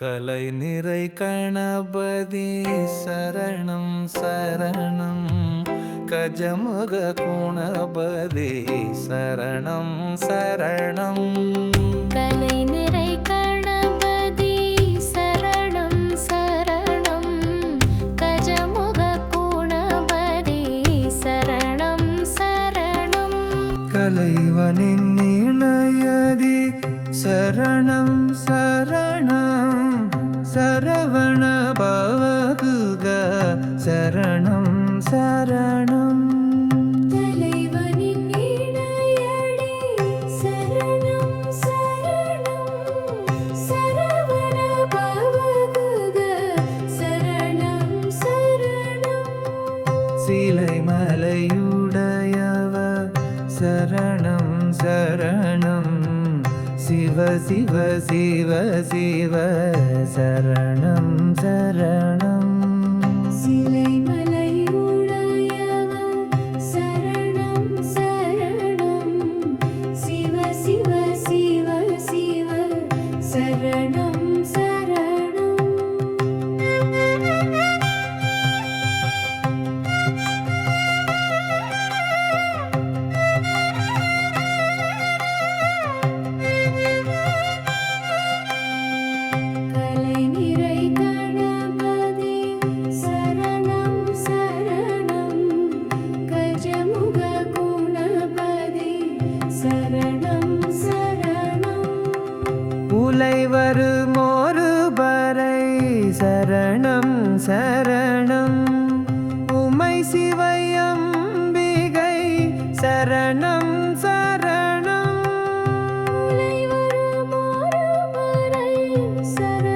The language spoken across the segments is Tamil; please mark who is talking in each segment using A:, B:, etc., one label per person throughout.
A: கலை நிறை கணபதி சரணம் சரணம். கஜமுக குணபதி சரணம் சரணம்.
B: கலை நிறை கணபதி சரணம் சரணம். கஜமுக குணபதி சரணம் சரணம்.
A: கலைவனின் இணையதி சரணம் சரணம். சரணம் சரணம். சிவ சிவ சிவ சிவ சரணம் சரணம். உலைவரு மோருபரை சரணம் சரணம். உமை சிவையம்பிகை சரணம் சரணம்.
B: சரணம்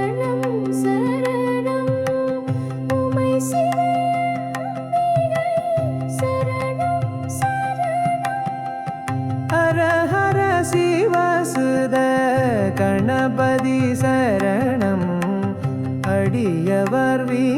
A: கணபதி சரணம். அடியவர் வீ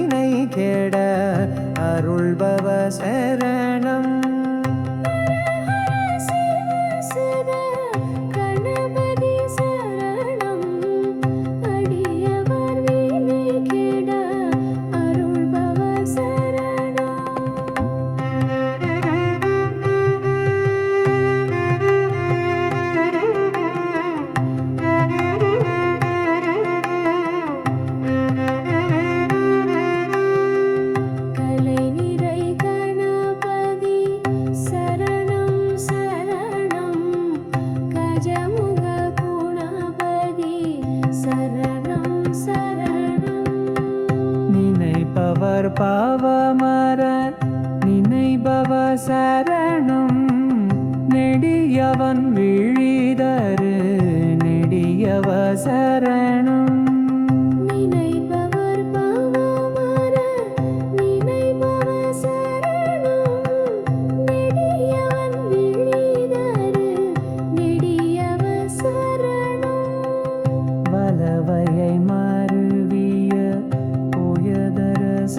A: நினைப்பவர்
B: பாவமரர் நினைபவ சரணம். நெடியவன்
A: விழிதரு. கலவையை மருவிய புயதரச